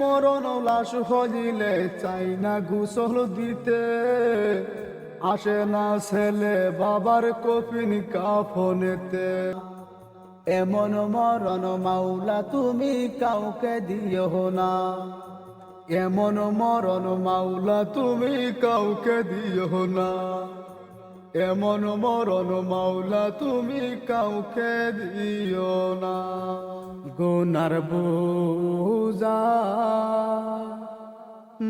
মরণ লাশ হলিলে চাই না গুসল দিতে। আসে না ছেলে বাবার কফিন কাফনেতে। এমন মরণ মাওলা তুমি কাউকে দিও না। এমন মরণ মাওলা তুমি কাউকে দিও না। এমন মরণ মাওলা তুমি কাউকে দিও না। গুনার বুজা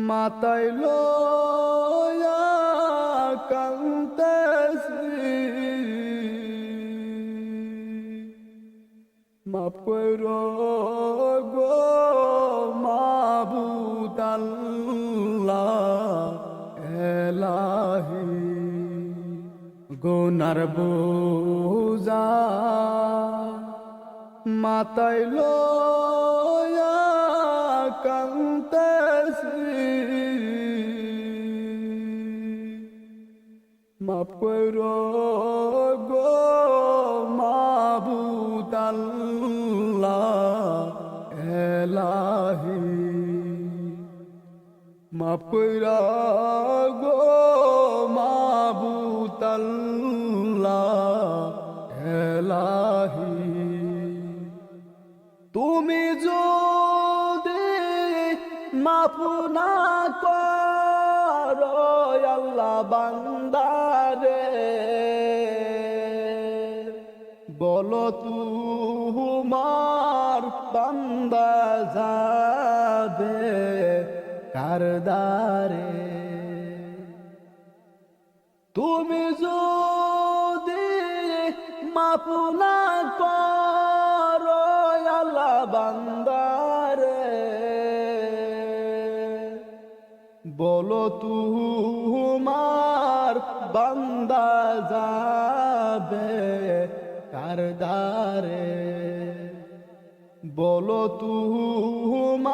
মাতাই লয়া কান্তেছি করো গো মাবুদাল্লাহ গুনার বুজা মাতাই লয়া কান্তেছি মাফ করো গো মাবুদাল্লাহ এলাহি। মাফ কইরা গো মাবুদাল্লাহ এলাহি। তুমি যদি মাফ না করো, আল্লাহ বান্দারে, বলো তোমার বান্দা যাবে কারদারে তুমি যদি মাফ না করো আল্লাহ বান্দারে। বলো তোমার বান্দা যাবে কারদারে বলো তোমার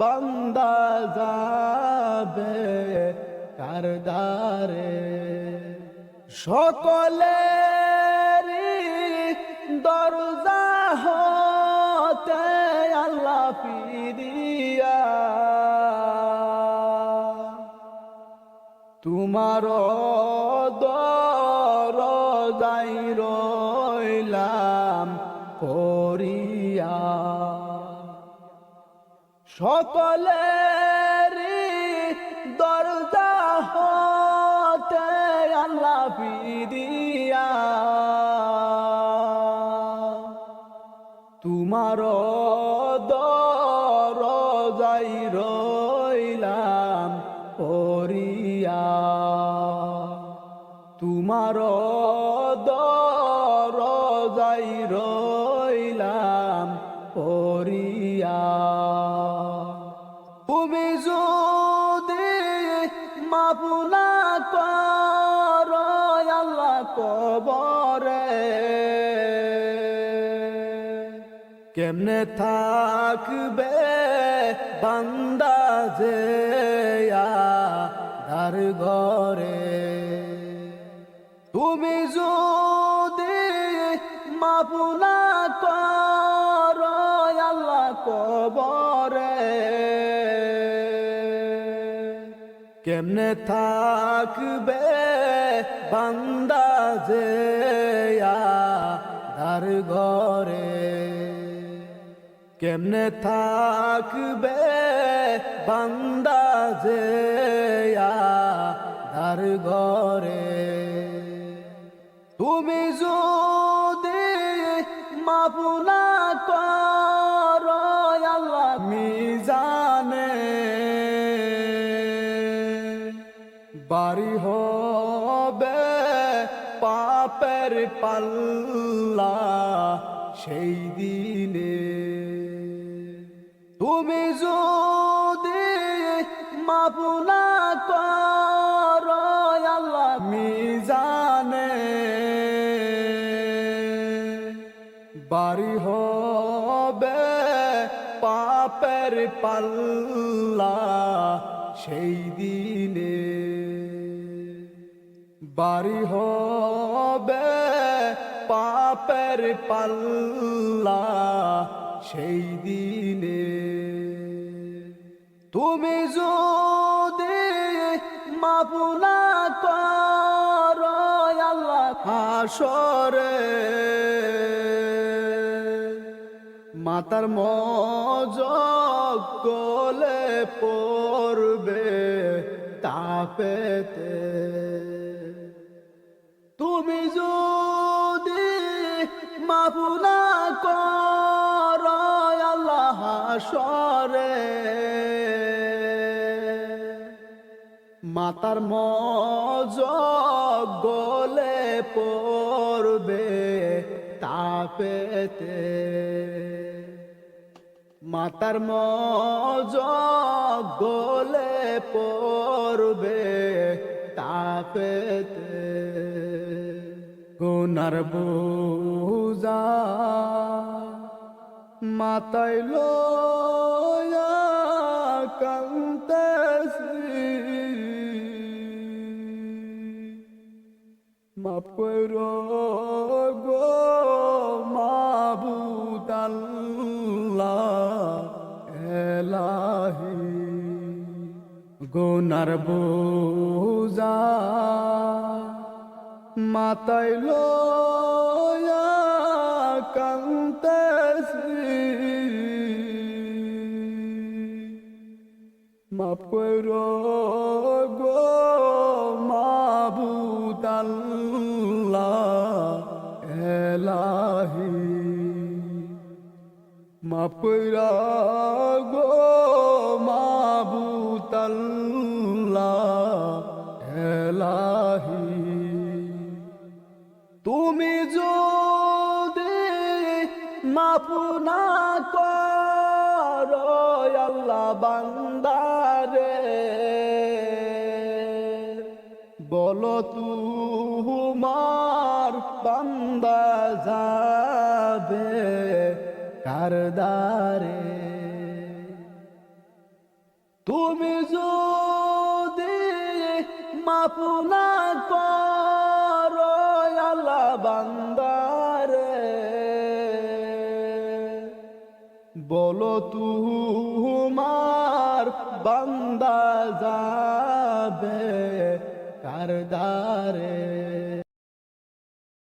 বান্দা যাবে কারদারে সকলেরই দরজা হতে আল্লাহ পিরিয়া তোমার দরজাই রইলাম করিয়া। সকলেরই তোমার দরজাই রইলাম পরিয়া তোমার দরজাই রইলাম কেমনে থাকবে বান্দা যে ঘরে? তুমি যদি মাপুনা কর কবরে। কেমনে থাকবে বান্দা যে ঘরে? কেমনে থাকবে বান্দা যে তার ঘরে? তুমি যদি মাপুনা কর, আল্লাহ মিজানে বাড়ি হবে পাপের পাল্লা। সেই দিনে তুমি যদি মাপুনা কর আল্লাহ মিজানে বাড়ি হবে পাপের পাল্লা সেই দিনে। বাড়ি হবে পাপের পাল্লা সেই দিনে। তুমি যদি মাপুনা কর আল্লাহ মাতার মজ গলে পড়বে তাপেতে। মাফুনা কর আল্লাহ সরে। মাতার মজ গলে পড়বে তাপেতে। মাতার মজ গলে পড়বে তাপেতে। গুনার বুজা মাতাই লয়া কান্তেছি মাপ কইর গো মাবুদাল্লাহ এলাহি গুনার বুজা মাতাই লয়া কান্তেছি মাপ কইর গো মাবুদাল্লাহ এলাহি। মাপ কইর গো মাবুদাল্লাহ এলাহি। তুমি যদি মাপুনা কর, আল্লাহ বান্দারে। বলো তোমার বান্দা যাবে কারদারে তুমি যদি মাপুনা কর আল্লাহ বান্দারে। বলো তুমার বান্দা যাবে কারদারে